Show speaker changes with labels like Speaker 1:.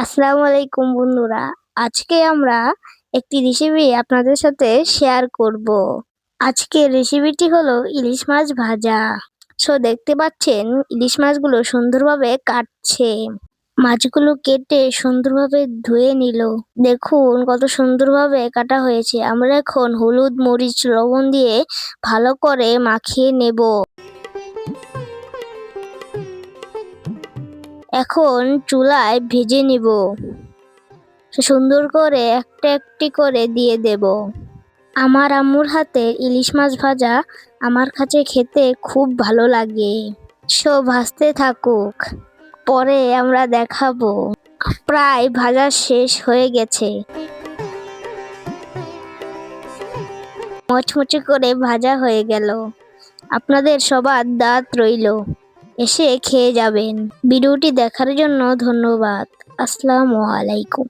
Speaker 1: আসসালামু আলাইকুম বন্ধুরা। আজকে আমরা একটি রেসিপি আপনাদের সাথে শেয়ার করব। আজকের রেসিপিটি হলো ইলিশ মাছ ভাজা। সো দেখতে পাচ্ছেন, ইলিশ মাছগুলো সুন্দরভাবে কাটছে। মাছগুলো কেটে সুন্দরভাবে ধুয়ে নিল। দেখুন, কত সুন্দরভাবে কাটা হয়েছে। আমরা এখন হলুদ, মরিচ, লবণ দিয়ে ভালো করে মাখিয়ে নেব। এখন চুলায় ভেজে নিব। সুন্দর করে একটা একটি করে দিয়ে দেব। আমার আম্মুর হাতে ইলিশ মাছ ভাজা আমার কাছে খেতে খুব ভালো লাগে। সো ভাজতে থাকুক, পরে আমরা দেখাবো। প্রায় ভাজা শেষ হয়ে গেছে। মচমচে করে ভাজা হয়ে গেল। আপনাদের সবার দাঁত রইল। এসে খেয়ে যাবেন। ভিডিওটি দেখার জন্য ধন্যবাদ। আসসালামু আলাইকুম।